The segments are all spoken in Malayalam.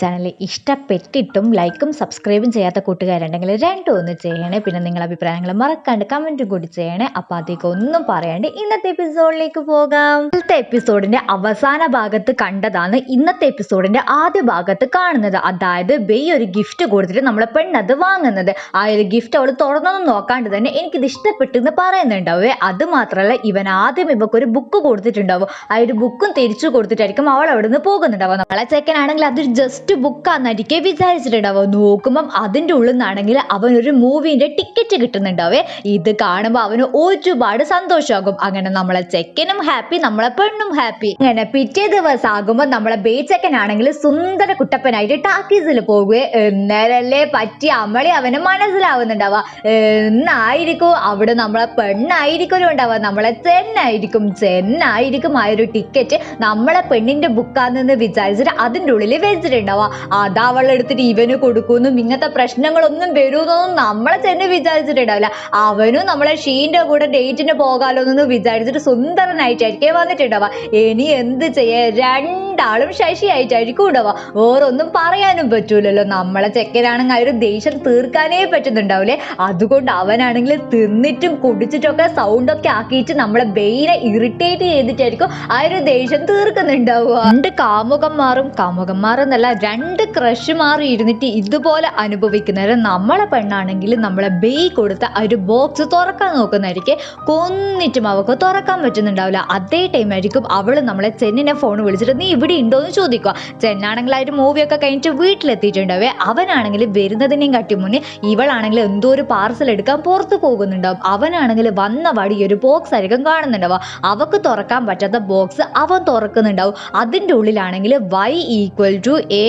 ചാനൽ ഇഷ്ടപ്പെട്ടിട്ടും ലൈക്കും സബ്സ്ക്രൈബും ചെയ്യാത്ത കൂട്ടുകാരുണ്ടെങ്കിൽ രണ്ടും ഒന്ന് ചെയ്യണേ. പിന്നെ നിങ്ങളുടെ അഭിപ്രായങ്ങൾ മറക്കാണ്ട് കമന്റും കൂടി ചെയ്യണേ. അപ്പോൾ അധികം ഒന്നും പറയാണ്ട് ഇന്നത്തെ എപ്പിസോഡിലേക്ക് പോകാം. ഇന്നത്തെ എപ്പിസോഡിന്റെ അവസാന ഭാഗത്ത് കണ്ടതാണ് ഇന്നത്തെ എപ്പിസോഡിന്റെ ആദ്യ ഭാഗത്ത് കാണുന്നത്. അതായത് ബെയ് ഒരു ഗിഫ്റ്റ് കൊടുത്തിട്ട് നമ്മളെ പെണ്ണത് വാങ്ങുന്നത്. ആ ഒരു ഗിഫ്റ്റ് അവൾ തുറന്നൊന്നും നോക്കാണ്ട് തന്നെ എനിക്കിത് ഇഷ്ടപ്പെട്ടു എന്ന് പറയുന്നുണ്ടാവേ. അത് മാത്രമല്ല ഇവൻ ആദ്യം ഇവക്ക് ഒരു ബുക്ക് കൊടുത്തിട്ടുണ്ടാവും. ആ ഒരു ബുക്കും തിരിച്ചു കൊടുത്തിട്ടായിരിക്കും അവൾ അവിടെ നിന്ന് പോകുന്നുണ്ടാവുക. നമ്മളെ ചെക്കനാണെങ്കിൽ അതൊരു ജസ്റ്റ് ബുക്കാന്നായിരിക്കും വിചാരിച്ചിട്ടുണ്ടാവുക. നോക്കുമ്പം അതിന്റെ ഉള്ളിൽ നിന്നാണെങ്കിൽ അവനൊരു മൂവീന്റെ ടിക്കറ്റ് കിട്ടുന്നുണ്ടാവേ. ഇത് കാണുമ്പോൾ അവന് ഒരുപാട് സന്തോഷമാകും. അങ്ങനെ നമ്മളെ ചെക്കനും ഹാപ്പി നമ്മളെ പെണ്ണും ഹാപ്പി അങ്ങനെ പിറ്റേ ദിവസം ആകുമ്പോൾ നമ്മളെ ബേച്ചക്കൻ ആണെങ്കിൽ സുന്ദര കുട്ടപ്പനായിട്ട് ടാക്കീസിൽ പോകുകയെ എന്നേരല്ലേ പറ്റി അമളി അവന് മനസ്സിലാവുന്നുണ്ടാവുക. എന്നായിരിക്കും അവിടെ നമ്മളെ പെണ്ണായിരിക്കും ഉണ്ടാവുക. നമ്മളെ ചെന്നായിരിക്കും. ചെന്നായിരിക്കും ആ ഒരു ടിക്കറ്റ് നമ്മളെ പെണ്ണിന്റെ ബുക്കാന്ന് വിചാരിച്ചിട്ട് അതിന്റെ ഉള്ളിൽ വെച്ചിട്ടുണ്ടാവുക അതാ എടുത്തിട്ട് ഇവന് കൊടുക്കുമെന്നും ഇങ്ങനത്തെ പ്രശ്നങ്ങളൊന്നും വരുമെന്നൊന്നും നമ്മളെ തന്നെ വിചാരിച്ചിട്ടുണ്ടാവില്ല. അവനും നമ്മളെ ഷീന്റെ കൂടെ ഡേറ്റിന് പോകാലോ എന്ന് വിചാരിച്ചിട്ട് സുന്ദരനായിട്ടായിരിക്കും വന്നിട്ടുണ്ടാവുക. ഇനി എന്ത് ചെയ്യാ? രണ്ടാളും ശശിയായിട്ടായിരിക്കും ഉണ്ടാവുക. വേറൊന്നും പറയാനും പറ്റൂലല്ലോ. നമ്മളെ ചെക്കനാണെങ്കിൽ ആ ഒരു ദേഷ്യം തീർക്കാനേ പറ്റുന്നുണ്ടാവില്ലേ? അതുകൊണ്ട് അവനാണെങ്കിൽ തിന്നിട്ടും കുടിച്ചിട്ടൊക്കെ സൗണ്ടൊക്കെ ആക്കിയിട്ട് നമ്മളെ ബെയിനെ ഇറിറ്റേറ്റ് ചെയ്തിട്ടായിരിക്കും ആ ഒരു ദേഷ്യം തീർക്കുന്നുണ്ടാവുക. രണ്ട് കാമുകന്മാരും കാമുകന്മാർ എന്നല്ല രണ്ട് ക്രഷുമാർ ഇരുന്നിട്ട് ഇതുപോലെ അനുഭവിക്കുന്നവരെ നമ്മളെ പെണ്ണാണെങ്കിൽ നമ്മളെ ബെയ് കൊടുത്ത ഒരു ബോക്സ് തുറക്കാൻ നോക്കുന്നതായിരിക്കും. കൊന്നിട്ടും അവൾക്ക് തുറക്കാൻ പറ്റുന്നുണ്ടാവില്ല. അതേ ടൈം ആയിരിക്കും അവൾ നമ്മളെ ചെന്നിനെ ഫോൺ വിളിച്ചിട്ട് നീ ഇവിടെ ഉണ്ടോ എന്ന് ചോദിക്കുക. ചെന്നാണെങ്കിൽ ആ ഒരു മൂവിയൊക്കെ കഴിഞ്ഞിട്ട് വീട്ടിലെത്തിയിട്ടുണ്ടാവേ. അവനാണെങ്കിൽ വരുന്നതിനെയും കാട്ടി മുന്നേ ഇവളാണെങ്കിൽ എന്തോ ഒരു പാർസൽ എടുക്കാൻ പുറത്ത് പോകുന്നുണ്ടാവും. അവനാണെങ്കിൽ വന്ന വടി ഒരു ബോക്സ് ആയിരിക്കും കാണുന്നുണ്ടാവുക. അവക്ക് തുറക്കാൻ പറ്റാത്ത ബോക്സ് അവൻ തുറക്കുന്നുണ്ടാവും. അതിന്റെ ഉള്ളിലാണെങ്കിൽ വൈ ഈക്വൽ ടു എ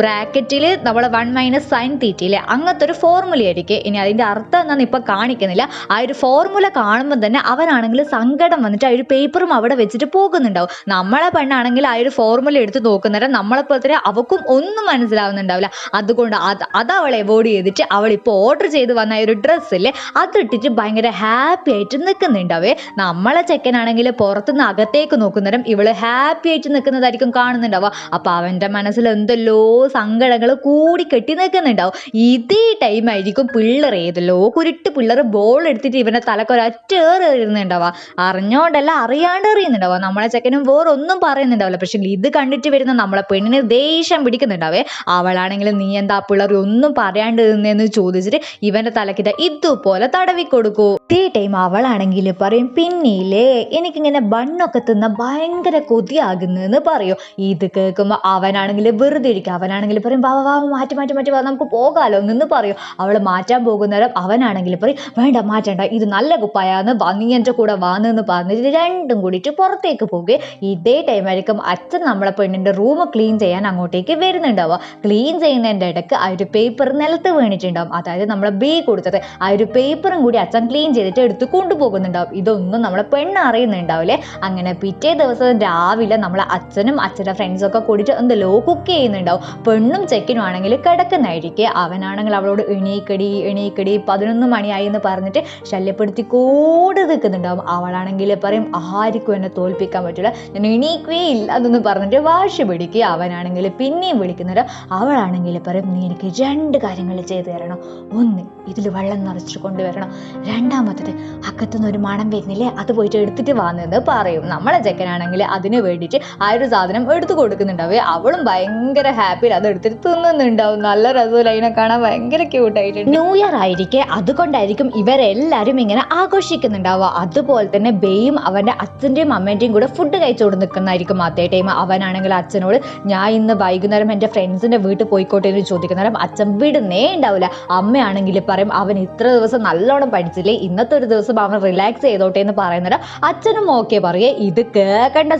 ബ്രാക്കറ്റിൽ നമ്മൾ വൺ മൈനസ് സൈൻ തീറ്റിയില്ലേ അങ്ങനത്തെ ഒരു ഫോർമുല ആയിരിക്കും. ഇനി അതിന്റെ അർത്ഥം എന്താണെന്ന് ഇപ്പം കാണിക്കുന്നില്ല. ആ ഒരു ഫോർമുല കാണുമ്പോൾ തന്നെ അവനാണെങ്കിൽ സങ്കടം വന്നിട്ട് ആ ഒരു പേപ്പറും അവിടെ വെച്ചിട്ട് പോകുന്നുണ്ടാവും. നമ്മളെ പെണ്ണാണെങ്കിൽ ആ ഒരു ഫോർമുല എടുത്ത് നോക്കുന്നേരം നമ്മളെ പോലെ തന്നെ അവക്കും ഒന്നും മനസ്സിലാവുന്നുണ്ടാവില്ല. അതുകൊണ്ട് അത് അത് അവൾ അവോയ്ഡ് ചെയ്തിട്ട് അവൾ ഇപ്പോൾ ഓർഡർ ചെയ്ത് വന്ന ഒരു ഡ്രസ്സില്ലേ അതിട്ടിട്ട് ഭയങ്കര ഹാപ്പി ആയിട്ട് നിൽക്കുന്നുണ്ടാവേ നമ്മളെ ചെക്കനാണെങ്കിൽ പുറത്തുനിന്ന് അകത്തേക്ക് നോക്കുന്നേരം ഇവൾ ഹാപ്പി ആയിട്ട് നിൽക്കുന്നതായിരിക്കും കാണുന്നുണ്ടാവുക. അപ്പോൾ അവന്റെ മനസ്സിൽ എന്തെല്ലോ സങ്കടങ്ങൾ കൂടി കെട്ടി നിൽക്കുന്നുണ്ടാവും. ഇതേ ടൈം ആയിരിക്കും പിള്ളേർ ഏതല്ലോ കുരുട്ട് പിള്ളേർ ബോൾ എടുത്തിട്ട് ഇവന്റെ തലക്കൊരൊറ്റ ഏറ് എറിയുന്നുണ്ടാവുക. അറിഞ്ഞോണ്ടല്ല അറിയാണ്ട് എറിയുന്നുണ്ടാവുക. നമ്മളെ ചെക്കനും വേറൊന്നും പറയുന്നുണ്ടാവില്ല. പക്ഷെ ഇത് കണ്ടിട്ട് വരുന്ന നമ്മളെ പെണ്ണിന് ദേഷ്യം പിടിക്കുന്നുണ്ടാവേ. അവളാണെങ്കിൽ നീ എന്താ പിള്ളേർ ഒന്നും പറയാണ്ട് നിന്നെന്ന് ചോദിച്ചിട്ട് ഇവന്റെ തലക്കിത ഇതുപോലെ തടവി കൊടുക്കൂ. ഇതേ ടൈം അവളാണെങ്കിൽ പറയും പിന്നീലേ എനിക്കിങ്ങനെ ബണ്ണൊക്കെ തിന്ന ഭയങ്കര കൊതിയാകുന്നെന്ന് പറയും. ഇത് കേൾക്കുമ്പോൾ അവനാണെങ്കിൽ വെറുതെ ഇരിക്കും അവനാണെങ്കിൽ പറയും വാ വാ, മാറ്റി മാറ്റി മാറ്റി വാ നമുക്ക് പോകാലോ നിന്ന് പറയും. അവൾ മാറ്റാൻ പോകുന്നേരം അവനാണെങ്കിൽ പറയും വേണ്ട മാറ്റണ്ട ഇത് നല്ല കുപ്പായാന്ന് നീ എന്റെ കൂടെ വാന്നെന്ന് പറഞ്ഞിട്ട് രണ്ടും കൂടിയിട്ട് പുറത്തേക്ക് പോകുകയും ഇതേ ടൈം ആയിരിക്കും അച്ഛൻ നമ്മളെ പെണ്ണിന്റെ റൂം ക്ലീൻ ചെയ്യാൻ അങ്ങോട്ടേക്ക് വരുന്നുണ്ടാവുക. ക്ലീൻ ചെയ്യുന്നതിന്റെ ഇടയ്ക്ക് ആ ഒരു പേപ്പർ നിലത്ത് വീണിട്ടുണ്ടാവും. അതായത് നമ്മളെ ബി കൊടുത്തത്. ആ ഒരു പേപ്പറും കൂടി അച്ഛൻ ക്ലീൻ ചെയ്തിട്ട് എടുത്ത് കൊണ്ടുപോകുന്നുണ്ടാവും. ഇതൊന്നും നമ്മളെ പെണ്ണ് അറിയുന്നുണ്ടാവില്ലേ? അങ്ങനെ പിറ്റേ ദിവസം രാവിലെ നമ്മളെ അച്ഛനും അച്ഛന്റെ ഫ്രണ്ട്സും ഒക്കെ കൂടിയിട്ട് എന്തല്ലോ കുക്ക് ചെയ്യുന്നുണ്ടാവും. പെണ്ണും ചെക്കനും ആണെങ്കിൽ കിടക്കുന്നതായിരിക്കെ. അവനാണെങ്കിൽ അവളോട് എണീക്കടി എണീക്കടി പതിനൊന്ന് മണിയായി എന്ന് പറഞ്ഞിട്ട് ശല്യപ്പെടുത്തി കൂട് നിൽക്കുന്നുണ്ടാവും. അവളാണെങ്കിൽ പറയും ആർക്കും എന്നെ തോൽപ്പിക്കാൻ പറ്റില്ല. ഞാൻ എണീക്കുകയേ ഇല്ല എന്നൊന്ന് പറഞ്ഞിട്ട് വാശി പിടിക്കുക അവനാണെങ്കിൽ പിന്നെയും വിളിക്കുന്നുണ്ട്. അവളാണെങ്കിൽ പറയും നീ എനിക്ക് രണ്ട് കാര്യങ്ങൾ ചെയ്തു തരണം. ഒന്ന് ഇതിൽ വെള്ളം നിറച്ചിട്ട് കൊണ്ടുവരണം രണ്ടാമത്തത് അക്കത്തുനിന്ന് ഒരു മണം വരുന്നില്ലേ അത് പോയിട്ട് എടുത്തിട്ട് വന്നെന്ന് പറയും. നമ്മളെ ചെക്കനാണെങ്കിൽ അതിന് വേണ്ടിയിട്ട് ആ ഒരു സാധനം എടുത്തു കൊടുക്കുന്നുണ്ടാവേ. അവളും ഭയങ്കര ഹാപ്പിയിൽ അത് എടുത്തിട്ട് തിന്നുന്നുണ്ടാവും. നല്ല രസമില്ല? അതിനെ കാണാൻ ഭയങ്കര ക്യൂട്ടായിട്ടുണ്ട് ന്യൂ ഇയർ ആയിരിക്കെ അതുകൊണ്ടായിരിക്കും ഇവരെല്ലാവരും ഇങ്ങനെ ആഘോഷിക്കുന്നുണ്ടാവുക. അതുപോലെ തന്നെ ബേയും അവന്റെ അച്ഛന്റെയും അമ്മേന്റെയും കൂടെ ഫുഡ് കഴിച്ചുകൊണ്ട് നിൽക്കുന്നതായിരിക്കും അതേ ടൈം അവനാണെങ്കിൽ അച്ഛനോട് ഞാൻ ഇന്ന് വൈകുന്നേരം എന്റെ ഫ്രണ്ട്സിന്റെ വീട്ടിൽ പോയിക്കോട്ടെ എന്ന് ചോദിക്കുന്നേരം അച്ഛൻ വിടുന്നേ ഉണ്ടാവില്ല. അമ്മയാണെങ്കിൽ പറയും അവൻ ഇത്ര ദിവസം നല്ലോണം പഠിച്ചില്ലേ ഇന്നത്തെ ഒരു ദിവസം അവൻ റിലാക്സ് ചെയ്തോട്ടെ എന്ന് പറയുന്നേരം അച്ഛനും ഓക്കെ പറയേ. ഇത് കേൾക്കേണ്ട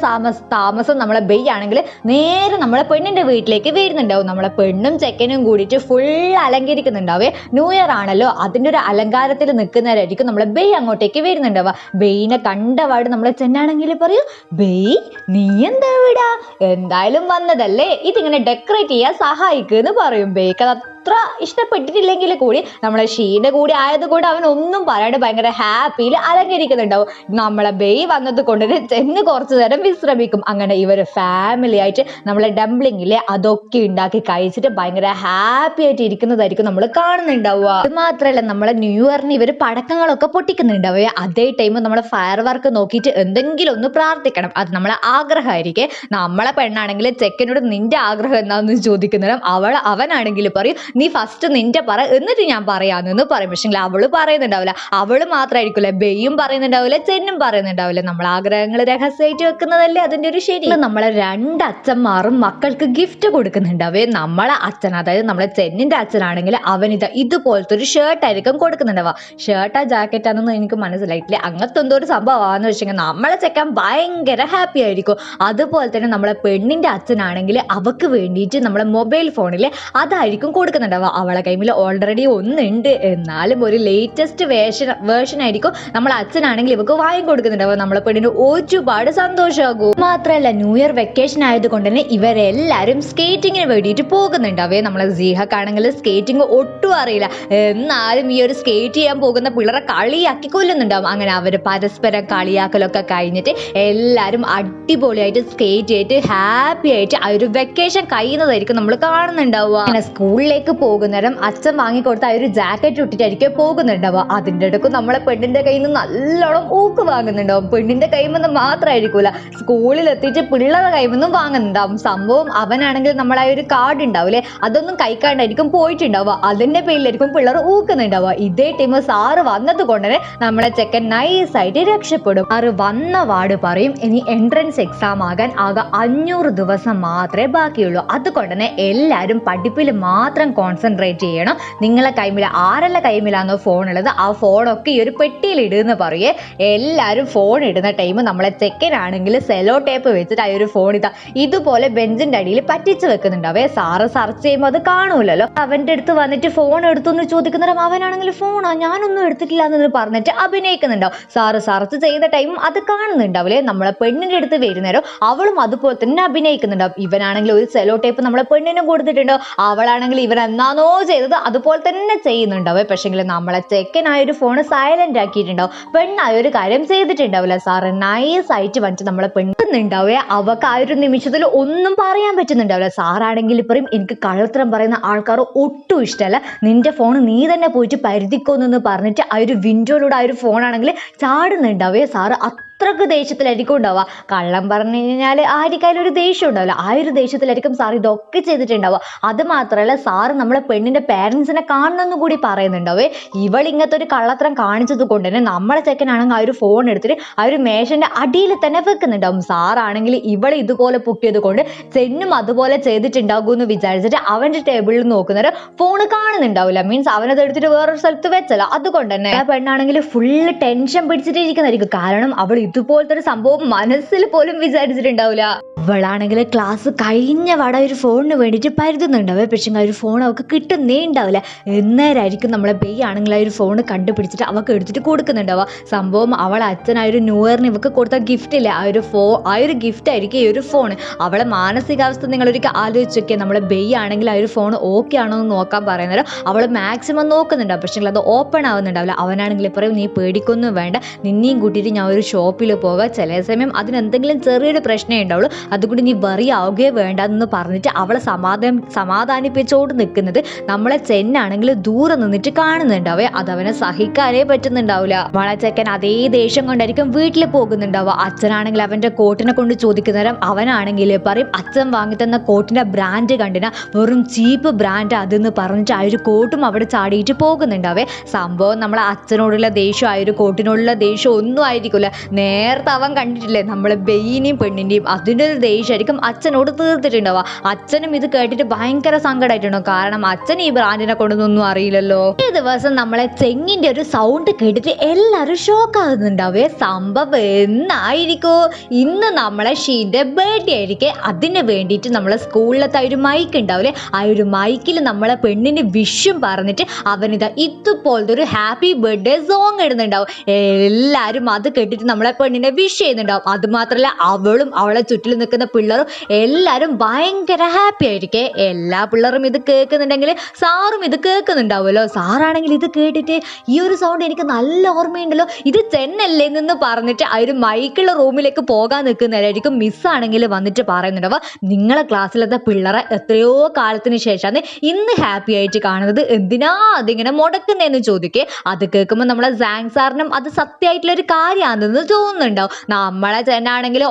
താമസം നമ്മളെ ബെയ് ആണെങ്കിൽ നേരെ നമ്മളെ പെണ്ണിന്റെ വീട്ടിലേക്ക് വരുന്നുണ്ടാവും. നമ്മളെ പെണ്ണും ചെക്കനും കൂടിയിട്ട് ഫുൾ അലങ്കരിക്കുന്നുണ്ടാവേ. ന്യൂ ഇയർ ആണല്ലോ അതിന്റെ ഒരു അലങ്കാരത്തിൽ നിൽക്കുന്നവരായിരിക്കും നമ്മളെ ബെയ് അങ്ങോട്ടേക്ക് വരുന്നുണ്ടാവുക. ബെയ്നെ കണ്ടപാട് നമ്മളെ ചെന്നാണെങ്കിൽ പറയൂ ബെയ് നീ എന്താ വിടാ? എന്തായാലും വന്നതല്ലേ? ഇതിങ്ങനെ ഡെക്കറേറ്റ് ചെയ്യാൻ സഹായിക്കുമെന്ന് പറയും ബെയ്ക്ക്. അത് അത്ര ഇഷ്ടപ്പെട്ടിട്ടില്ലെങ്കിൽ കൂടി നമ്മളെ ഷീയുടെ കൂടെ ആയതുകൊണ്ട് അവൻ ഒന്നും പറയാണ്ട് ഭയങ്കര ഹാപ്പിയിൽ അലങ്കരിക്കുന്നുണ്ടാവും. നമ്മളെ ബെയ് വന്നത് കൊണ്ട് ചെന്ന് കുറച്ചു നേരം വിശ്രമിക്കും. അങ്ങനെ ഇവർ ഫാമിലി ആയിട്ട് നമ്മളെ ഡംപ്ലിങ്ങിലെ അതൊക്കെ ഉണ്ടാക്കി കഴിച്ചിട്ട് ഭയങ്കര ഹാപ്പി ആയിട്ട് ഇരിക്കുന്നതായിരിക്കും നമ്മൾ കാണുന്നുണ്ടാവുക. അത് മാത്രമല്ല നമ്മളെ ന്യൂ ഇയറിന് ഇവർ പടക്കങ്ങളൊക്കെ പൊട്ടിക്കുന്നുണ്ടാവുക. അതേ ടൈം നമ്മളെ ഫയർ വർക്ക് നോക്കിയിട്ട് എന്തെങ്കിലും ഒന്ന് പ്രാർത്ഥിക്കണം. അത് നമ്മളെ ആഗ്രഹമായിരിക്കും. നമ്മളെ പെണ്ണാണെങ്കിൽ ചെക്കനോട് നിന്റെ ആഗ്രഹം എന്താണെന്ന് ചോദിക്കുന്നതും അവൾ അവനാണെങ്കിൽ പറയും നീ ഫസ്റ്റ് നിന്റെ പറ എന്നിട്ട് ഞാൻ പറയാമെന്ന് പറയും. പക്ഷെങ്കിൽ അവൾ പറയുന്നുണ്ടാവില്ല. അവൾ മാത്രമായിരിക്കില്ല ബെയ്യും പറയുന്നുണ്ടാവില്ല ചെന്നും പറയുന്നുണ്ടാവില്ല. നമ്മൾ ആഗ്രഹങ്ങൾ രഹസ്യമായിട്ട് വെക്കുന്നതല്ലേ അതിന്റെ ഒരു ശരി. നമ്മളെ രണ്ട് അച്ഛന്മാരും മക്കൾക്ക് ഗിഫ്റ്റ് കൊടുക്കുന്നുണ്ടാവേ. നമ്മളെ അച്ഛൻ അതായത് നമ്മളെ ചെന്നിന്റെ അച്ഛനാണെങ്കിൽ അവൻ ഇത് ഇതുപോലത്തെ ഒരു ഷർട്ട് ആയിരിക്കും കൊടുക്കുന്നുണ്ടാവുക. ഷർട്ടാ ജാക്കറ്റ് ആണെന്ന് എനിക്ക് മനസ്സിലായിട്ടില്ല. അങ്ങനത്തെ എന്തോ ഒരു സംഭവമാണെന്ന് വെച്ചെങ്കിൽ നമ്മളെ ചെക്കൻ ഭയങ്കര ഹാപ്പി ആയിരിക്കും. അതുപോലെ തന്നെ നമ്മളെ പെണ്ണിന്റെ അച്ഛനാണെങ്കിൽ അവക്ക് വേണ്ടിയിട്ട് നമ്മളെ മൊബൈൽ ഫോണിൽ അതായിരിക്കും കൊടുക്കുന്നുണ്ടാവുക അവളെ കൈമിൽ ഓൾറെഡി ഒന്നുണ്ട്. എന്നാലും ഒരു ലേറ്റസ്റ്റ് വേർഷൻ വേർഷൻ ആയിരിക്കും. നമ്മൾ അച്ഛനാണെങ്കിൽ ഇവക്ക് വാങ്ങി കൊടുക്കുന്നുണ്ടാവുക. നമ്മളെ പെണ്ണിന് ഒരുപാട് സന്തോഷമാകും. മാത്രമല്ല ന്യൂ ഇയർ വെക്കേഷൻ ആയതുകൊണ്ട് തന്നെ ഇവരെല്ലാവരും സ്കേറ്റിങ്ങിന് വേണ്ടിയിട്ട് പോകുന്നുണ്ടാവേ. നമ്മളെ സീഹക്കാണെങ്കിൽ സ്കേറ്റിംഗ് ഒട്ടും അറിയില്ല. എന്നാലും ഈ ഒരു സ്കേറ്റ് ചെയ്യാൻ പോകുന്ന പിള്ളേരെ കളിയാക്കി കൊല്ലുന്നുണ്ടാവും. അങ്ങനെ അവർ പരസ്പരം കളിയാക്കലൊക്കെ കഴിഞ്ഞിട്ട് എല്ലാവരും അടിപൊളിയായിട്ട് സ്കേറ്റ് ചെയ്തിട്ട് ഹാപ്പി ആയിട്ട് ആ ഒരു വെക്കേഷൻ കഴിയുന്നതായിരിക്കും നമ്മൾ കാണുന്നുണ്ടാവുക. സ്കൂളിലേക്ക് പോകുന്നേരം അച്ഛൻ വാങ്ങിക്കൊടുത്ത ആ ഒരു ജാക്കറ്റ് ഇട്ടിട്ടായിരിക്കും പോകുന്നുണ്ടാവുക. അതിന്റെ ഇടയ്ക്ക് നമ്മളെ പെണ്ണിന്റെ കയ്യിൽ നിന്ന് നല്ലോണം ഊക്ക് വാങ്ങുന്നുണ്ടാവും. പെണ്ണിന്റെ കയ്യിൽ നിന്ന് മാത്രമായിരിക്കൂല സ്കൂളിൽ എത്തിയിട്ട് പിള്ളേരുടെ കയ്യിൽ നിന്നും വാങ്ങുന്നുണ്ടാവും. സംഭവം അവനാണെങ്കിൽ നമ്മളെ ഒരു കാർഡ് ഉണ്ടാവില്ലേ? അതൊന്നും കൈക്കാണ്ടായിരിക്കും പോയിട്ടുണ്ടാവുക. അതിന്റെ പേരിലായിരിക്കും പിള്ളേർ ഊക്കുന്നുണ്ടാവുക. ഇതേ ടീം സാറ് വന്നത് കൊണ്ട് തന്നെ നമ്മളെ ചെക്കൻ നൈസ് ആയിട്ട് രക്ഷപ്പെടും. സാറ് വന്ന വാർഡ് പറയും ഇനി എൻട്രൻസ് എക്സാം ആകാൻ ആകെ അഞ്ഞൂറ് ദിവസം മാത്രമേ ബാക്കിയുള്ളൂ. അതുകൊണ്ട് തന്നെ എല്ലാവരും പഠിപ്പിൽ മാത്രം കോൺസെൻട്രേറ്റ് ചെയ്യണം. നിങ്ങളെ കൈമിൽ ആരെല്ലാം കൈമിലാണോ ഫോൺ ഉള്ളത് ആ ഫോണൊക്കെ ഈ ഒരു പെട്ടിയിൽ ഇടുന്ന് പറയേ. എല്ലാവരും ഫോൺ ഇടുന്ന ടൈം നമ്മളെ ചെക്കനാണെങ്കിൽ സെലോ ടേപ്പ് വെച്ചിട്ട് ആ ഒരു ഫോൺ ഇതാ. ഇതുപോലെ ബെഞ്ചിന്റെ അടിയിൽ പറ്റിച്ച് വെക്കുന്നുണ്ടാവേ സാറ് സെർച്ച് ചെയ്യുമ്പോൾ അത് കാണൂലല്ലോ. അവന്റെ അടുത്ത് വന്നിട്ട് ഫോൺ എടുത്തു എന്ന് ചോദിക്കുന്നേരം അവനാണെങ്കിൽ ഫോണാ ഞാനൊന്നും എടുത്തിട്ടില്ല എന്ന് പറഞ്ഞിട്ട് അഭിനയിക്കുന്നുണ്ടാവും. സാറ് സെർച്ച് ചെയ്ത ടൈം അത് കാണുന്നുണ്ടാവില്ലേ? നമ്മളെ പെണ്ണിന്റെ അടുത്ത് വരുന്നേരം അവളും അതുപോലെ തന്നെ അഭിനയിക്കുന്നുണ്ടാവും. ഇവനാണെങ്കിൽ ഒരു സെലോ ടേപ്പ് നമ്മളെ പെണ്ണിനും കൊടുത്തിട്ടുണ്ടോ. അവളാണെങ്കിൽ ഇവൻ എന്നാണോ ചെയ്തത്. അതുപോലെ തന്നെ ചെയ്യുന്നുണ്ടാവേ പക്ഷെങ്കിൽ നമ്മളെ ചെക്കനായ ഒരു ഫോൺ സൈലന്റ് ആക്കിയിട്ടുണ്ടാവും. പെണ്ണായ ഒരു കാര്യം ചെയ്തിട്ടുണ്ടാവില്ല. സാറ് നൈസ് ആയിട്ട് വന്നിട്ട് നമ്മളെ പെണ്ണുന്നുണ്ടാവേ അവക്ക് ആ ഒരു നിമിഷത്തിൽ ഒന്നും പറയാൻ പറ്റുന്നുണ്ടാവില്ല. സാറാണെങ്കിൽ പറയും എനിക്ക് കള്ളത്തരം പറയുന്ന ആൾക്കാർ ഒട്ടും ഇഷ്ടമല്ല. നിന്റെ ഫോൺ നീ തന്നെ പോയിട്ട് പരിധിക്കോന്നെന്ന് പറഞ്ഞിട്ട് ആ ഒരു വിൻഡോയിലൂടെ ആ ഒരു ഫോണാണെങ്കിൽ ചാടുന്നുണ്ടാവേ സാറ് അത്രയ്ക്ക് ദേഷ്യത്തിലായിരിക്കും ഉണ്ടാവുക. കള്ളം പറഞ്ഞു കഴിഞ്ഞാൽ ആർക്കായാലും ഒരു ദേഷ്യം ഉണ്ടാവില്ല. ആ ഒരു ദേഷ്യത്തിലായിരിക്കും സാർ ഇതൊക്കെ ചെയ്തിട്ടുണ്ടാവുക. അത് മാത്രമല്ല സാറ് നമ്മളെ പെണ്ണിന്റെ പേരൻസിനെ കാണണമെന്ന് കൂടി പറയുന്നുണ്ടാവേ. ഇവൾ ഇങ്ങനത്തെ ഒരു കള്ളത്തരം കാണിച്ചത് കൊണ്ട് തന്നെ നമ്മളെ ചെക്കനാണെങ്കിൽ ആ ഒരു ഫോൺ എടുത്തിട്ട് ആ ഒരു മേശന്റെ അടിയിൽ തന്നെ വെക്കുന്നുണ്ടാവും. സാറാണെങ്കിൽ ഇവൾ ഇതുപോലെ പൊക്കിയത് കൊണ്ട് ചെന്നും അതുപോലെ ചെയ്തിട്ടുണ്ടാകും എന്ന് വിചാരിച്ചിട്ട് അവന്റെ ടേബിളിൽ നോക്കുന്നവര് ഫോൺ കാണുന്നുണ്ടാവില്ല. മീൻസ് അവനത് എടുത്തിട്ട് വേറൊരു സ്ഥലത്ത് വെച്ചല്ല. അതുകൊണ്ട് തന്നെ ആ പെണ്ണാണെങ്കിൽ ഫുള്ള് ടെൻഷൻ പിടിച്ചിട്ടിരിക്കുന്നതായിരിക്കും. കാരണം അവൾ ഇതുപോലത്തെ ഒരു സംഭവം മനസ്സിൽ പോലും വിചാരിച്ചിട്ടുണ്ടാവില്ല. അവളാണെങ്കിൽ ക്ലാസ് കഴിഞ്ഞ വട ഒരു ഫോണിന് വേണ്ടിയിട്ട് പരുതുന്നുണ്ടാവേ പക്ഷേ ആ ഒരു ഫോൺ അവൾക്ക് കിട്ടുന്നേ ഉണ്ടാവില്ല. എന്നേരായിരിക്കും നമ്മളെ ബെയ് ആണെങ്കിൽ ആ ഒരു ഫോൺ കണ്ടുപിടിച്ചിട്ട് അവൾക്ക് എടുത്തിട്ട് കൊടുക്കുന്നുണ്ടാവുക. സംഭവം അവളെ അച്ഛൻ ആ ഒരു ന്യൂ ഇയറിന് ഇവക്ക് കൊടുത്ത ഗിഫ്റ്റ് ഇല്ലേ? ആ ഒരു ഫോ ആ ഒരു ഗിഫ്റ്റ് ആയിരിക്കും ഈ ഒരു ഫോൺ അവളെ മാനസികാവസ്ഥ നിങ്ങൾ ഒരിക്കൽ ആലോചിച്ച് നോക്കിയാൽ നമ്മളെ ബെയ് ആണെങ്കിൽ ആ ഒരു ഫോൺ ഓക്കെ ആണോ എന്ന് നോക്കാൻ പറയുന്നേരം അവൾ മാക്സിമം നോക്കുന്നുണ്ടാവും. പക്ഷേ അത് ഓപ്പൺ ആവുന്നുണ്ടാവില്ല. അവനാണെങ്കിൽ പറയും നീ പേടിക്കൊന്നും വേണ്ട. നിന്നെയും കൂട്ടിയിട്ട് ഞാൻ ഒരു ഷോപ്പിൽ പോകാം ചില സമയം അതിനെന്തെങ്കിലും ചെറിയൊരു പ്രശ്നമേ ഉണ്ടാവുള്ളൂ. അതുകൊണ്ട് നീ വറി ആവുകയോ വേണ്ട എന്ന് പറഞ്ഞിട്ട് അവളെ സമാധാനം സമാധാനിപ്പിച്ചോണ്ട് നിൽക്കുന്നത് നമ്മളെ ചെന്നാണെങ്കിൽ ദൂരെ നിന്നിട്ട് കാണുന്നുണ്ടാവേ അതവനെ സഹിക്കാനേ പറ്റുന്നുണ്ടാവില്ല വളച്ചക്കൻ ചെക്കൻ അതേ ദേഷ്യം കൊണ്ടായിരിക്കും വീട്ടിൽ പോകുന്നുണ്ടാവുക. അച്ഛനാണെങ്കിൽ അവന്റെ കോട്ടിനെ കൊണ്ട് ചോദിക്കുന്നേരം അവനാണെങ്കിൽ പറയും അച്ഛൻ വാങ്ങി തന്ന കോട്ടിന്റെ ബ്രാൻഡ് കണ്ടിന? വെറും ചീപ്പ് ബ്രാൻഡ് അതെന്ന് പറഞ്ഞിട്ട് ആ ഒരു കോട്ടും അവിടെ ചാടിയിട്ട് പോകുന്നുണ്ടാവേ സംഭവം നമ്മളെ അച്ഛനോടുള്ള ദേഷ്യം ആ ഒരു കോട്ടിനോടുള്ള ദേഷ്യം ഒന്നും ആയിരിക്കില്ല നേരത്തെ അവൻ കണ്ടിട്ടില്ലേ? നമ്മളെ ബെയിനെയും പെണ്ണിന്റെയും അതിന്റെ ഒരു ദേഷ്യമായിരിക്കും അച്ഛനോട് തീർത്തിട്ടുണ്ടാവുക. അച്ഛനും ഇത് കേട്ടിട്ട് ഭയങ്കര സങ്കടമായിട്ടുണ്ടാവും കാരണം അച്ഛൻ ഈ ബ്രാൻഡിനെ കൊണ്ടൊന്നും അറിയില്ലല്ലോ. ഈ ദിവസം നമ്മളെ തെങ്ങിന്റെ ഒരു സൗണ്ട് കേട്ടിട്ട് എല്ലാവരും ഷോക്ക് ആകുന്നുണ്ടാവേ. സംഭവം എന്നായിരിക്കോ? ഇന്ന് നമ്മളെ ഷീന്റെ ബർത്ത്ഡേ ആയിരിക്കെ. അതിന് വേണ്ടിയിട്ട് നമ്മളെ സ്കൂളിലത്തെ ഒരു മൈക്ക് ഉണ്ടാവില്ലേ ആ ഒരു മൈക്കിൽ നമ്മളെ പെണ്ണിന് വിഷും പറഞ്ഞിട്ട് അവനിതാ ഇതുപോലത്തെ ഒരു ഹാപ്പി ബർത്ത്ഡേ സോങ് ഇടുന്നുണ്ടാവും. എല്ലാവരും അത് കേട്ടിട്ട് നമ്മളെ പെണ്ണിനെ വിഷ് ചെയ്യുന്നുണ്ടാവും. അത് മാത്രമല്ല അവളും അവളെ ചുറ്റിൽ നിൽക്കുന്ന പിള്ളേരും എല്ലാവരും ഭയങ്കര ഹാപ്പി ആയിരിക്കേ. എല്ലാ പിള്ളേരും ഇത് കേൾക്കുന്നുണ്ടെങ്കിൽ സാറും ഇത് കേൾക്കുന്നുണ്ടാവുമല്ലോ. സാറാണെങ്കിൽ ഇത് കേട്ടിട്ട് ഈ ഒരു സൗണ്ട് എനിക്ക് നല്ല ഓർമ്മയുണ്ടല്ലോ. ഇത് ചെന്നല്ലേ എന്ന് പറഞ്ഞിട്ട് ആ ഒരു മൈക്കുള്ള റൂമിലേക്ക് പോകാൻ നിൽക്കുന്നവരായിരിക്കും മിസ്സാണെങ്കിൽ വന്നിട്ട് പറയുന്നുണ്ടാവുക നിങ്ങളെ ക്ലാസ്സിലത്തെ പിള്ളേരെ എത്രയോ കാലത്തിന് ശേഷമാണ് ഇന്ന് ഹാപ്പി ആയിട്ട് കാണുന്നത്. എന്തിനാ അതിങ്ങനെ മുടക്കുന്നതെന്ന് ചോദിക്കേ. അത് കേൾക്കുമ്പോൾ നമ്മളെ സാങ് സാറിനും അത് സത്യമായിട്ടുള്ള ഒരു കാര്യമാണെന്ന് തോന്നുന്നുണ്ടാവും. നമ്മളെ ചെന്നാണെങ്കിൽ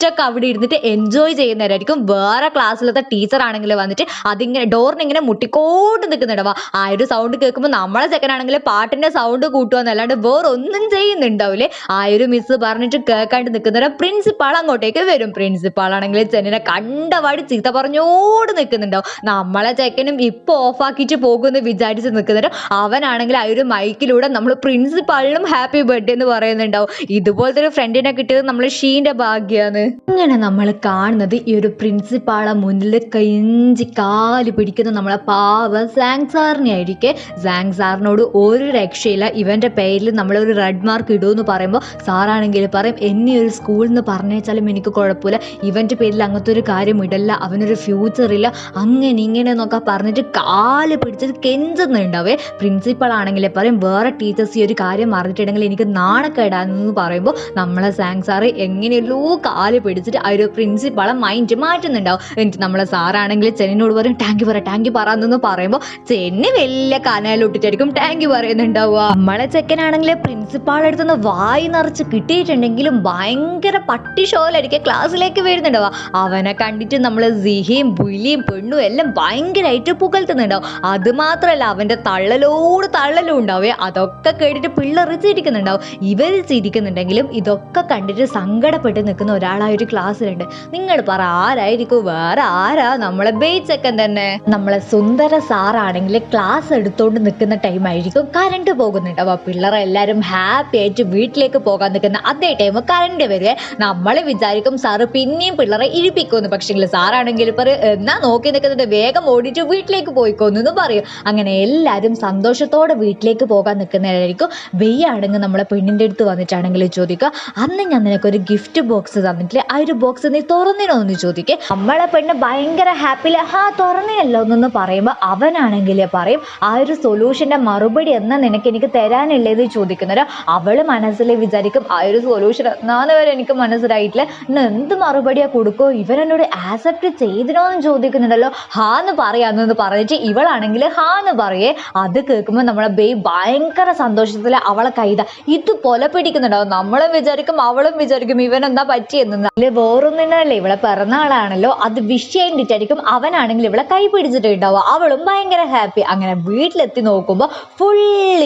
ഒറ്റയ്ക്ക് അവിടെ ഇരുന്നിട്ട് എൻജോയ് ചെയ്യുന്നവരായിരിക്കും. വേറെ ക്ലാസ്സിലത്തെ ടീച്ചർ ആണെങ്കിൽ വന്നിട്ട് അതിങ്ങനെ ഡോറിന് ഇങ്ങനെ മുട്ടിക്കോട്ട് നിൽക്കുന്നുണ്ടാവുക ആ ഒരു സൗണ്ട് കേൾക്കുമ്പോൾ നമ്മളെ ചെക്കനാണെങ്കിൽ പാട്ടിന്റെ സൗണ്ട് കൂട്ടുകയെന്നല്ലാണ്ട് വേറെ ഒന്നും ചെയ്യുന്നുണ്ടാവില്ലേ? ആ ഒരു മിസ് പറഞ്ഞിട്ട് കേൾക്കാണ്ട് നിൽക്കുന്നവരെ പ്രിൻസിപ്പാൾ അങ്ങോട്ടേക്ക് വരും. പ്രിൻസിപ്പാൾ ആണെങ്കിൽ ചെന്നിനെ കണ്ടപാടി ചീത്ത പറഞ്ഞോട് നിൽക്കുന്നുണ്ടാവും. നമ്മളെ ചെക്കനും ഇപ്പൊ ഓഫാക്കിയിട്ട് പോകുമെന്ന് വിചാരിച്ച് നിൽക്കുന്നവരും അവനാണെങ്കിൽ ആ ഒരു മൈക്കിലൂടെ നമ്മൾ പ്രിൻസിപ്പാളിനും ഹാപ്പി ബർത്ത്ഡേ എന്ന് പറയുന്നുണ്ടാവും. ഇതുപോലത്തെ ഒരു ഫ്രണ്ടിനെ കിട്ടിയത് നമ്മൾ ഷീന്റെ ഭാഗ്യാണ്. ഇങ്ങനെ നമ്മൾ കാണുന്നത് ഈ ഒരു പ്രിൻസിപ്പാളെ മുന്നിൽ കെഞ്ചി കാൽ പിടിക്കുന്ന നമ്മളെ പാവ സാങ് സാറിനെ ആയിരിക്കെ. സാങ് സാറിനോട് ഒരു രക്ഷയില്ല. ഇവന്റെ പേരിൽ നമ്മളൊരു റെഡ് മാർക്ക് ഇടുമെന്ന് പറയുമ്പോൾ സാറാണെങ്കിൽ പറയും എന്നെ ഒരു സ്കൂളിൽ നിന്ന് പറഞ്ഞേച്ചാലും എനിക്ക് കുഴപ്പമില്ല ഇവന്റെ പേരിൽ അങ്ങനത്തെ ഒരു കാര്യം ഇടല്ല. അവനൊരു ഫ്യൂച്ചർ ഇല്ല. അങ്ങനെ ഇങ്ങനെ എന്നൊക്കെ പറഞ്ഞിട്ട് കാൽ പിടിച്ചിട്ട് കെഞ്ചുന്നുണ്ടാവേ. പ്രിൻസിപ്പൾ ആണെങ്കിൽ പറയും വേറെ ടീച്ചേഴ്സ് ഈ ഒരു കാര്യം അറിഞ്ഞിട്ടുണ്ടെങ്കിൽ എനിക്ക് നാണക്കേടാന്ന് പറയുമ്പോൾ നമ്മളെ സാങ് സാറ് എങ്ങനെയല്ലോ കാൽ പിടിച്ചിട്ട് ആ ഒരു പ്രിൻസിപ്പളെ മൈൻഡ് മാറ്റുന്നുണ്ടാവും. എന്നിട്ട് നമ്മളെ സാറാണെങ്കിൽ ചെന്നിനോട് പറയും ടാങ്ക് പറ ടാങ്ക് പറ എന്ന് പറയുമ്പോൾ ചെന്നി വലിയ കനലിട്ടിട്ടായിരിക്കും ടാങ്ക് പറയുന്നുണ്ടാവുക. നമ്മളെ ചെക്കനാണെങ്കിൽ പ്രിൻസിപ്പാളെ അടുത്തുനിന്ന് വായി നിറച്ച് കിട്ടിയിട്ടുണ്ടെങ്കിലും ഭയങ്കര പട്ടി ഷോലായിരിക്കും. ക്ലാസ്സിലേക്ക് വരുന്നുണ്ടാവുക. അവനെ കണ്ടിട്ട് നമ്മൾ സിഹിയും ബുലിയും പെണ്ണും എല്ലാം ഭയങ്കരമായിട്ട് പുകഴ്ത്തുന്നുണ്ടാവും. അതുമാത്രമല്ല അവന്റെ തള്ളലോട് തള്ളലും ഉണ്ടാവേ അതൊക്കെ കേട്ടിട്ട് പിള്ളേർ ചിരിക്കുന്നുണ്ടാവും. ഇവർ ചിരിക്കുന്നുണ്ടെങ്കിലും ഇതൊക്കെ കണ്ടിട്ട് സങ്കടപ്പെട്ട് നിൽക്കുന്ന ഒരാളായ ഒരു ക്ലാസ്സിലുണ്ട്. നിങ്ങൾ പറ ആരായിരിക്കും? വേറെ ആരാ? നമ്മളെ ബേച്ചക്കൻ തന്നെ. നമ്മളെ സുന്ദര സാറാണെങ്കിൽ ക്ലാസ് എടുത്തോണ്ട് നിൽക്കുന്ന ടൈം ആയിരിക്കും കറണ്ട് പോകുന്നുണ്ടാവും പിള്ളേർ എല്ലാവരും ആയിട്ട് വീട്ടിലേക്ക് പോകാൻ നിൽക്കുന്ന അതേ ടൈം കറണ്ട് വരിക. നമ്മൾ വിചാരിക്കും സാറ് പിന്നെയും പിള്ളേരെ ഇരിപ്പിക്കുമെന്ന് പക്ഷെങ്കിൽ സാറാണെങ്കിൽ പറയും എന്നാ നോക്കി നിൽക്കുന്നത് വേഗം ഓടിയിട്ട് വീട്ടിലേക്ക് പോയിക്കോന്നു പറയും. അങ്ങനെ എല്ലാവരും സന്തോഷത്തോടെ വീട്ടിലേക്ക് പോകാൻ നിൽക്കുന്നതായിരിക്കും. വെയ്യാണെങ്കിൽ നമ്മളെ പെണ്ണിന്റെ അടുത്ത് വന്നിട്ടാണെങ്കിൽ ചോദിക്കുക അന്ന് ഞാൻ നിനക്കൊരു ഗിഫ്റ്റ് ബോക്സ് തന്നിട്ടില്ലേ? ആ ഒരു ബോക്സ് നീ തുറന്നിനോ എന്ന് ചോദിക്കേ നമ്മളെ പെണ്ണ് ഭയങ്കര ഹാപ്പിയിൽ ഹാ തുറന്നിനല്ലോ എന്നൊന്ന് പറയുമ്പോൾ അവനാണെങ്കിൽ പറയും ആ ഒരു സൊല്യൂഷന്റെ മറുപടി എന്നാൽ നിനക്ക് എനിക്ക് തരാനില്ലേ? എന്ന് ചോദിക്കുന്നവര് അവൾ മനസ്സിൽ വിചാരിക്കും ആ ഒരു സൊല്യൂഷൻ എന്നാന്ന് വരെ എനിക്ക് മനസ്സിലായിട്ടില്ല. ഇന്ന് എന്ത് മറുപടിയാ കൊടുക്കോ ഇവരെന്നോട് ആക്സെപ്റ്റ് ചെയ്തിനോ എന്ന് ചോദിക്കുന്നുണ്ടല്ലോ. ഹാ എന്ന് പറയാന്ന് പറഞ്ഞിട്ട് ഇവളാണെങ്കിൽ ഹാ എന്ന് പറയേ. അത് കേൾക്കുമ്പോൾ നമ്മളെ ബേ ഭയങ്കര സന്തോഷത്തിൽ അവളെ കൈത ഇതുപോലെ പിടിക്കുന്നുണ്ടാവും. നമ്മളും വിചാരിക്കും അവളും വിചാരിക്കും ഇവനെന്താ പറ്റിയെന്ന്. അല്ലെ വേറൊന്നിനല്ലേ ഇവളെ പിറന്നാളാണല്ലോ അത് വിഷ് ചെയ്തിട്ടായിരിക്കും അവനാണെങ്കിൽ ഇവളെ കൈ പിടിച്ചിട്ടുണ്ടാവുക. അവളും ഭയങ്കര ഹാപ്പി അങ്ങനെ വീട്ടിലെത്തി നോക്കുമ്പോൾ ഫുൾ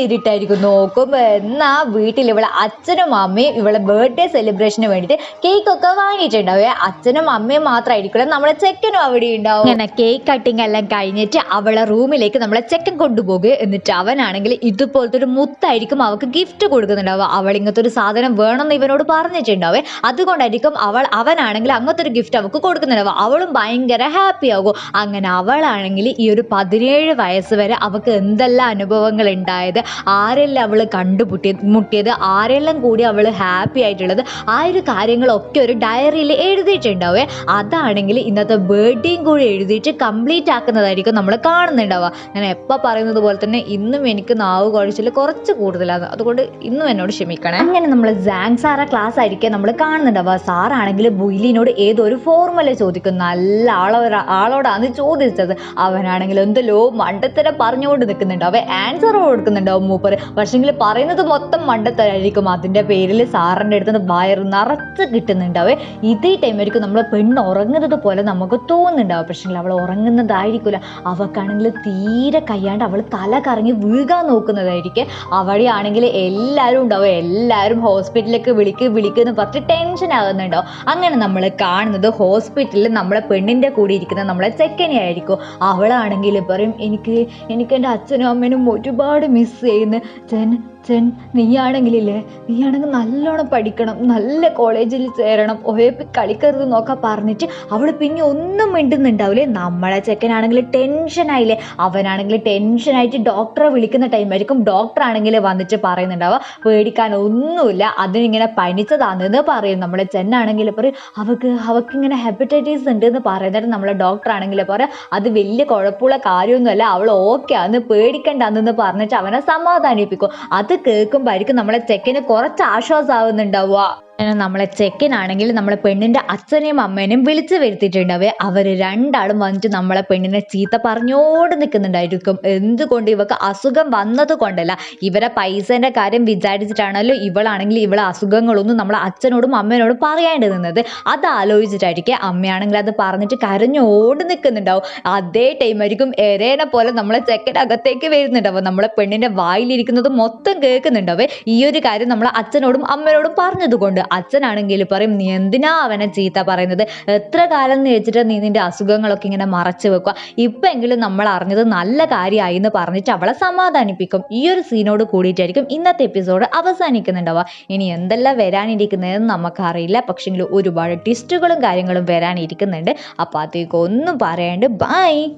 ഇരുട്ടായിരിക്കും. നോക്കുമ്പോൾ എന്നാ വീട്ടിൽ ഇവളെ അച്ഛനും അമ്മയും ഇവളെ ബർത്ത്ഡേ സെലിബ്രേഷന് വേണ്ടിട്ട് കേക്ക് ഒക്കെ വാങ്ങിയിട്ടുണ്ടാവേ അച്ഛനും അമ്മയും മാത്രമായിരിക്കില്ല നമ്മളെ ചെക്കനും അവിടെ ഉണ്ടാവും. അങ്ങനെ കേക്ക് കട്ടിങ് എല്ലാം കഴിഞ്ഞിട്ട് അവളെ റൂമിലേക്ക് നമ്മളെ ചെക്കൻ കൊണ്ടുപോകുക എന്നിട്ട് അവനാണെങ്കിൽ ഇതുപോലത്തെ ഒരു മുത്തായിരിക്കും അവൾക്ക് ഗിഫ്റ്റ് കൊടുക്കുന്നുണ്ടാവുക. അവൾ ഇങ്ങനത്തെ ഒരു സാധനം വേണമെന്ന് ഇവനോട് പറഞ്ഞിട്ടുണ്ടാവേ അതുകൊണ്ടായിരിക്കും അവൾ അവനാണെങ്കിൽ അങ്ങനത്തെ ഒരു ഗിഫ്റ്റ് അവൾക്ക് കൊടുക്കുന്നുണ്ടാവുക. അവളും ഭയങ്കര ഹാപ്പി ആകും. അങ്ങനെ അവളാണെങ്കിൽ ഈ ഒരു പതിനേഴ് വയസ്സ് വരെ അവൾക്ക് എന്തെല്ലാം അനുഭവങ്ങൾ ഉണ്ടായത് ആരെല്ലാം അവൾ കണ്ടുമുട്ടിയത് മുട്ടിയത്. ആരെല്ലാം കൂടി അവൾ ഹാപ്പി ആയിട്ടുള്ളത്. ആ ഒരു കാര്യങ്ങളൊക്കെ ഒരു ഡയറിയിൽ എഴുതിയിട്ടുണ്ടാവേ. അതാണെങ്കിൽ ഇന്നത്തെ ബർത്ത്ഡേയും കൂടി എഴുതിയിട്ട് കംപ്ലീറ്റ് ആക്കുന്നതായിരിക്കും നമ്മൾ കാണുന്നുണ്ടാവുക. ഞാൻ എപ്പോൾ പറയുന്നത് പോലെ തന്നെ ഇന്നും എനിക്ക് നാവ് കുഴച്ചിൽ കുറച്ച് കൂടുതലാണ്. അതുകൊണ്ട് ഇന്നും എന്നോട് ക്ഷമിക്കണേ. അങ്ങനെ നമ്മൾ ജാങ് സാറ ക്ലാസ് ആയിരിക്കും നമ്മൾ കാണുന്നുണ്ടാവുക. സാറാണെങ്കിൽ ബുയിലിനോട് ഏതൊരു ഫോർമുല ചോദിക്കും. നല്ല ആളോ ആളോടാണ് ചോദിച്ചത്. അവനാണെങ്കിൽ എന്തല്ലോ മണ്ടത്തരം പറഞ്ഞുകൊണ്ട് നിൽക്കുന്നുണ്ടാവും. ആൻസർ കൊടുക്കുന്നുണ്ടാവും മൂപ്പർ പക്ഷെങ്കിൽ പറയുന്നത് മണ്ടത്തരായിരിക്കും. അതിന്റെ പേരിൽ സാറിന്റെ അടുത്ത് നിന്ന് വയറ് നിറച്ച് കിട്ടുന്നുണ്ടാവേ. ഇതേ ടൈമായിരിക്കും നമ്മൾ പെണ്ണ് ഉറങ്ങുന്നത് പോലെ നമുക്ക് തോന്നുന്നുണ്ടാവും. പക്ഷേ അവൾ ഉറങ്ങുന്നതായിരിക്കില്ല അവൾക്കാണെങ്കിൽ തീരെ കയ്യാണ്ട് അവൾ തല കറങ്ങി വീഴാൻ നോക്കുന്നതായിരിക്കും. അവിടെയാണെങ്കിൽ എല്ലാവരും ഉണ്ടാവും. എല്ലാവരും ഹോസ്പിറ്റലിലേക്ക് വിളിക്ക് വിളിക്കുന്ന പറഞ്ഞ് ടെൻഷൻ ആകുന്നുണ്ടാവും അങ്ങനെ നമ്മൾ കാണുന്നത് ഹോസ്പിറ്റലിൽ നമ്മളെ പെണ്ണിന്റെ കൂടെ ഇരിക്കുന്ന നമ്മളെ ചെക്കനെ ആയിരിക്കും. അവളാണെങ്കിൽ പറയും എനിക്ക് എനിക്ക് എന്റെ അച്ഛനും അമ്മേനും ഒരുപാട് മിസ് ചെയ്യുന്നു. ചെൻ അച്ഛൻ നീയാണെങ്കിലില്ലേ? നീയാണെങ്കിൽ നല്ലോണം പഠിക്കണം നല്ല കോളേജിൽ ചേരണം ഒഴപ്പി കളിക്കരുത് നോക്കാൻ പറഞ്ഞിട്ട് അവൾ പിന്നെ ഒന്നും മിണ്ടുന്നുണ്ടാവില്ലേ? നമ്മളെ ചെക്കനാണെങ്കിൽ ടെൻഷനായില്ലേ അവനാണെങ്കിൽ ടെൻഷനായിട്ട് ഡോക്ടറെ വിളിക്കുന്ന ടൈമായിരിക്കും ഡോക്ടർ ആണെങ്കിൽ വന്നിട്ട് പറയുന്നുണ്ടാവുക. പേടിക്കാൻ ഒന്നുമില്ല. അതിനിങ്ങനെ പനിച്ചതാണെന്ന് പറയും. നമ്മളെ ചെന്നാണെങ്കിൽ പറയും. അവക്ക് അവക്ക് ഇങ്ങനെ ഹെപ്പറ്റൈറ്റിസ് ഉണ്ട് എന്ന് പറയുന്നിട്ട് നമ്മളെ ഡോക്ടർ ആണെങ്കിൽ പറയും. അത് വലിയ കുഴപ്പമുള്ള കാര്യമൊന്നുമല്ല. അവൾ ഓക്കെ ആന്ന് പേടിക്കണ്ടെന്ന് പറഞ്ഞിട്ട് അവനെ സമാധാനിപ്പിക്കും. അത് കേൾക്കുമ്പോഴായിരിക്കും നമ്മളെ ചെക്കന് കുറച്ച് ആശ്വാസമാവുന്നുണ്ടാവുക നമ്മളെ ചെക്കനാണെങ്കിൽ നമ്മളെ പെണ്ണിന്റെ അച്ഛനെയും അമ്മേനെയും വിളിച്ചു വരുത്തിയിട്ടുണ്ടാവേ. അവർ രണ്ടാളും വന്നിട്ട് നമ്മളെ പെണ്ണിനെ ചീത്ത പറഞ്ഞോട് നിൽക്കുന്നുണ്ടായിരിക്കും എന്തുകൊണ്ട് ഇവക്ക് അസുഖം വന്നത് കൊണ്ടല്ല? ഇവരെ പൈസന്റെ കാര്യം വിചാരിച്ചിട്ടാണല്ലോ ഇവളാണെങ്കിൽ ഇവളെ അസുഖങ്ങളൊന്നും നമ്മളെ അച്ഛനോടും അമ്മേനോടും പറയാണ്ട് നിന്നത്. അത് ആലോചിച്ചിട്ടായിരിക്കും അമ്മയാണെങ്കിൽ അത് പറഞ്ഞിട്ട് കരഞ്ഞോട് നിൽക്കുന്നുണ്ടാവും അതേ ടൈമായിരിക്കും എരേനെ പോലെ നമ്മളെ ചെക്കൻ അകത്തേക്ക് വരുന്നുണ്ടാവും. നമ്മളെ പെണ്ണിന്റെ വായിലിരിക്കുന്നത് മൊത്തം കേൾക്കുന്നുണ്ടാവേ. ഈ ഒരു കാര്യം നമ്മളെ അച്ഛനോടും അമ്മയോടും പറഞ്ഞത് കൊണ്ട് അച്ഛനാണെങ്കിൽ പറയും നീ എന്തിനാ അവനെ ചീത്ത പറയുന്നത്? എത്ര കാലം എന്ന് വെച്ചിട്ട് നീ നിന്റെ അസുഖങ്ങളൊക്കെ ഇങ്ങനെ മറച്ചു വെക്കുക? ഇപ്പെങ്കിലും നമ്മൾ അറിഞ്ഞത് നല്ല കാര്യമായി എന്ന് പറഞ്ഞിട്ട് അവളെ സമാധാനിപ്പിക്കും. ഈ ഒരു സീനോട് കൂടിയിട്ടായിരിക്കും ഇന്നത്തെ എപ്പിസോഡ് അവസാനിക്കുന്നുണ്ടാവുക. ഇനി എന്തെല്ലാം വരാനിരിക്കുന്നതെന്ന് നമുക്കറിയില്ല. പക്ഷെങ്കിലും ഒരുപാട് ട്വിസ്റ്റുകളും കാര്യങ്ങളും വരാനിരിക്കുന്നുണ്ട്. അപ്പോൾ അതേക്കൊന്നും പറയാണ്ട് ബൈ